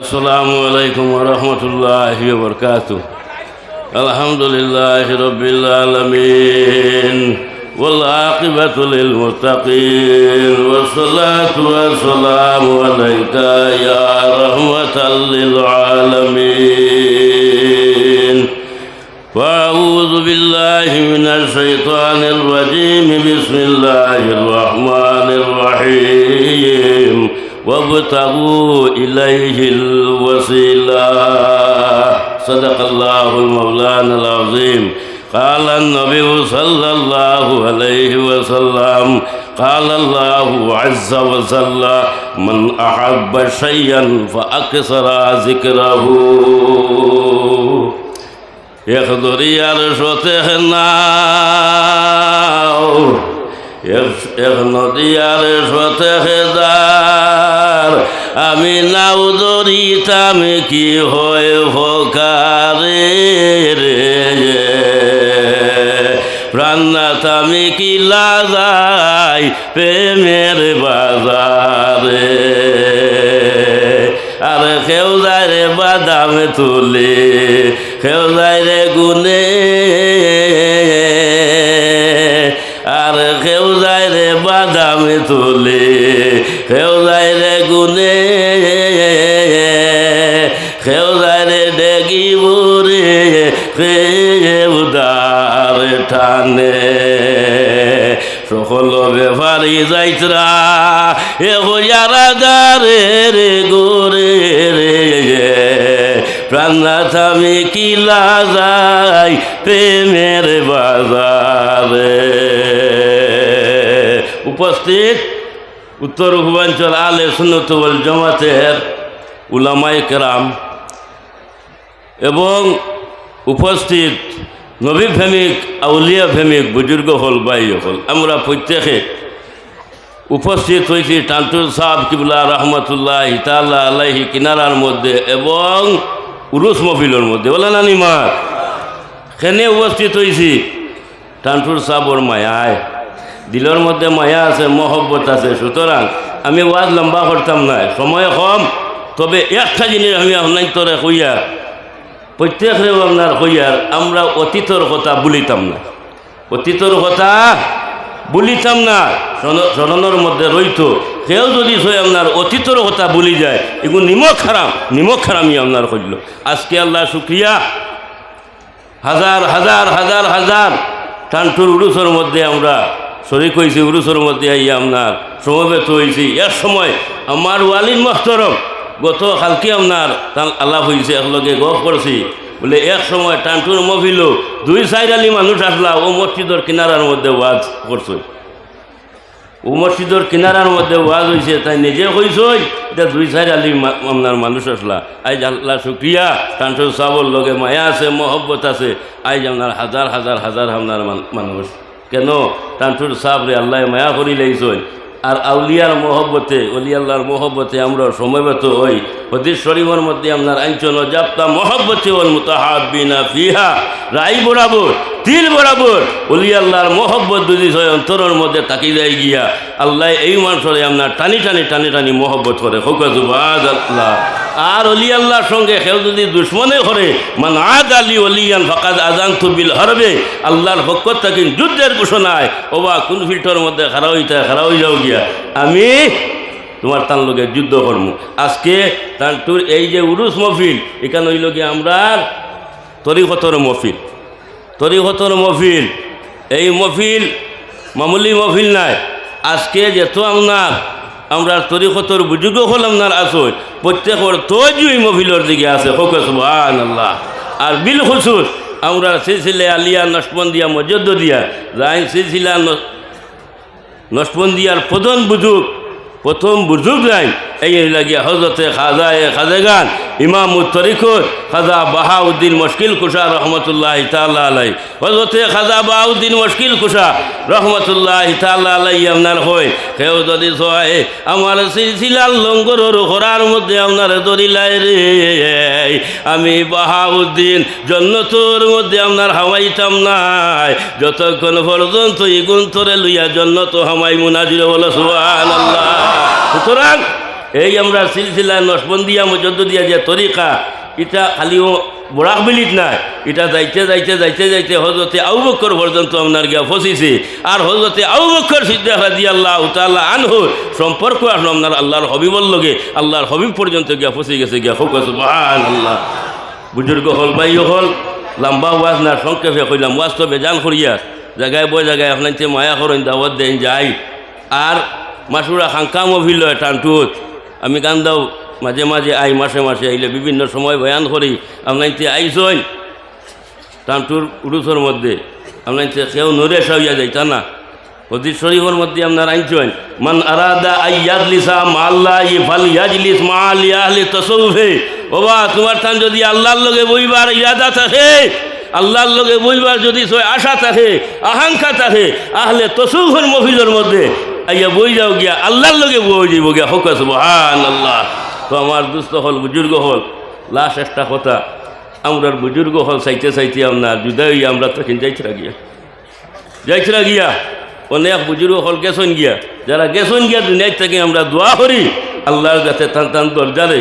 السلام عليكم ورحمة الله وبركاته. الحمد لله رب العالمين والعاقبة للمتقين والصلاة والسلام عليك يا رحمة للعالمين. وأعوذ بالله من الشيطان الرجيم. بسم الله الرحمن وابتغوا إليه الوسيلة. صدق الله المولانا العظيم. قال النبي صلى الله عليه وسلم قال الله عز وجل من أحب شيئا فأكثر ذكره. يخضري عرشته النار এখনদি আর সতে হেদার। আমি নাও দরিতাম, কি হয় হোকারে রে প্রাণনাথ, আমি কি লাগাই প্রেমের বাজারে? আর কেউ যায় রে বাদাম তুলে, কেউ যায় রে গুনে তোলে কেউ যায় রে গুনে কেউ যায় রে ডেগি বুড়ে কেউ দার টানে। সকল ব্যাপারি যাইতরা, এ হইয়ারা দারে রে গোরে রে। প্রাণনাথ আমি কিলা যাই প্রেমের বাজারে। উপস্থিত উত্তর পূর্বাঞ্চল আলে সুন্নতবল জমাতের উলামাই কেরাম এবং উপস্থিত নবী প্রেমিক, আউলিয়া প্রেমিক, বুজুর্গ হল বাই হল। আমরা প্রত্যেকে উপস্থিত হয়েছি টান্টুর সাহ কিবুল্লাহ রহমতুল্লাহ হিতাল্লাহ আলাইহি কিনারার মধ্যে এবং উরুস মফিলের মধ্যে। বলে না নিমা সেনে উপস্থিত হয়েছি? টান্টুর সাহর মায়ায়। দিলের মধ্যে মায়া আছে, মহব্বত আছে। সুতরাং আমি ওয়াজ লম্বা করতাম না সময় কম, তবে একটা জিনিস আমি আপনার তোরে কইয়া, প্রত্যেকরে আপনার কইয়ার আমরা অতীতর কথা বলিতাম না। অতীতর কথা বলিতাম না স্মরণের মধ্যে রইত। কেউ যদি সই আপনার অতীতর কথা বলি যায়, এগুলো নিমক খারাম নিমক খারামই আপনার কইল। আজকে আল্লাহ শুক্রিয়া। হাজার হাজার হাজার হাজার টানটুর উড়ুসের মধ্যে আমরা শরিক হয়েছি উরুসের মধ্যে আইয়া আপনার সমবেত হয়েছি এর সময় আমার ওয়ালিন মাস্তরম গত কালকে আপনার আলাপ হয়েছে একলগে গপ করছি। বলে, এক সময় টানটুর মফিল দুই চার আলি মানুষ আসলা, ও মসজিদের কিনারার মধ্যে ওয়াজ করছে। ও মসজিদের কিনারার মধ্যে ওয়াজ হয়েছে তাই নিজে কইসই এটা দুই চার আলি আপনার মানুষ আসলা। আজ আল্লাহ শুক্রিয়া, টানটুর সাবর লগে মায়া আছে, মহব্বত আছে। আজ আপনার হাজার হাজার হাজার আপনার মানুষ। কেন? টানটুর সাবরে আল্লাহ মায়া করি লাইছই আর আউলিয়ার মহব্বতে অলি আল্লাহর মহব্বতে আমরা সময়বত হই হদিস শরীফের মধ্যে আপনার আঞ্চল জাপ্তা মহব্বতে ওল মুতাহাবিনা ফিহা রাই বরাবর তিল বরাবর অলি আল্লাহর মহব্বত যদি হয় অন্তরের মধ্যে তাকি যায় গিয়া, আল্লাহ এই মানুষরে আপনার টানি টানি টানি টানি মহব্বত করে হকাজুবাদ আল্লাহ। আর অলি আল্লাহর সঙ্গে কেউ যদি দুশ্মনে করে মান আদ আলী অলিয়ান ফাকাদ আজান তুবিল হরবে, আল্লাহর হকত থাকি যুদ্ধের ঘোষণায় ওবা কোন ফিল্টার মধ্যে খারা হইতে খারা হয়ে যাও গিয়া। আমি তোমার তার লগে যুদ্ধ করব আজকে তার তোর এই যে উরুস মফিল এখানে হইল গিয়ে আমরা তরিকতর মফিল তরিকতর মফিল এই মফিল মামুলি মফিল নাই। আজকে যেত আপনার আমরা তরিকতর বুজুগ হলাম না আসুন। প্রত্যেকর তজুই মহিলার দিকে আছে। হকান আল্লাহ আর বিল খুসুস আমরা সিলসিলে আলিয়া, নসবন্দিয়া মজদ্দ দিয়া যাই সিলসিলা নসবন্দিয়ার প্রধান বুজুর্গ প্রথম বুজুর্গ যাই এই লাগিয়া হজরতে খাজায় খাজেগান, ইমাম তরিকত খাজা বাহাউদ্দিন মুশকিল কুশা রহমতুল্লাহ তাল্লাহ আলাই হজরতে খাজা বাহাউদ্দিন মুশকিল কুশা রহমতুল্লাহ তাল্লাহ আলাই আপনার হয়। কেউ যদি সয় আমার সিলসিলার লঙ্গরের ঘোরার মধ্যে আপনার দরিলাই রে। আমি বাহাউদ্দিন জন্নতর মধ্যে আপনার হাওয়াইতাম নাই। যতক্ষণ পর্যন্ত ইগুন তোরে লইয়া জন্নত হামাই মুনাজির বলো সুহান আল্লাহ সুতরাং এই আমরা সিলসিলা নসবন্দিয়া মজদ্দিয়া যে তরিকা এটা খালিও বরাক বিলিত নাই। এটা যাইতে যাইতে যাইতে যাইতে হজরতে আউ বক্কর পর্যন্ত আপনার গিয়া ফসিছে। আর হজরতে আউ বক্কর সিদ্দাহ রাজি আল্লাহ তাল্লাহ আনহু সম্পর্ক আসলো আপনার আল্লাহর হবিবর লগে। আল্লাহর হবিব পর্যন্ত গিয়া ফসি গেছে, গিয়া হোক সুবহান আল্লাহ বুজুর্গ হল বাই হল, লম্বা ওয়াজ না, সংক্ষেপে কইলাম, ওয়াজ তো বেজান করিয়া জায়গায় বই জায়গায় আপনার মায়া করেন, দাওয়াত দেন, যাই। আর মাসুরা খাঙ্কাম অভিল টানটুত। আমি কান্দাও মাঝে মাঝে আই, মাসে মাসে আইলে বিভিন্ন সময় বয়ান করি। আপনার আইসইন টানটুর উড়ুসর মধ্যে। আপনার কেউ নরে সাইয়া যাইতা না হদিস শরীফের মধ্যে আপনার আইনছেন মান আরাদা আইয়াজলিসা মাল্লা ইফাল ইয়াজলিস মা আলি আহলি তসৌফে ওবা তোমার থান যদি আল্লাহর লগে বইবার ইরাদা থাকে আল্লাহর লগে বইবার যদি আশা থাকে আকাঙ্ক্ষা থাকে, আহলে তসৌফের মফিলের মধ্যে আইয়া বই যাও গিয়া, আল্লাহর লগে বই যাইব গিয়া, হোক সুবহান আল্লাহ তো আমার দুস্থ হল, বুজুর্গ হল লাস্ট একটা কথা, আমরার বুজুর্গ হল, চাইতে চাইতে আপনার জুদাই আমরা তখন যাইছিলা গিয়া যাইছিলা গিয়া অনেক বুজুর্গ হল গেছন গিয়া, যারা গেছন গিয়া দুনিয়ার থেকে আমরা দোয়া করি, আল্লাহর কাছে টান টান দরজারে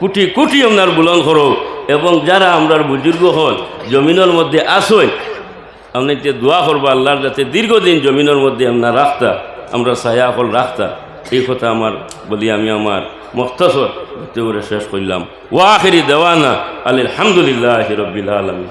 কুটি কুটি আপনার বুলন করো, এবং যারা আমরার বুজুর্গ হল, জমিনের মধ্যে আসই আপনি দোয়া করব আল্লাহর যাতে দীর্ঘদিন জমিনের মধ্যে আপনার রাখতা। আমরা ছায়া হল রাখতা এই কথা আমার বলি আমি আমার মখতসর শেষ করলাম। ওয়াখেরি দেওয়ানা আলহামদুলিল্লাহ রবিল আলমী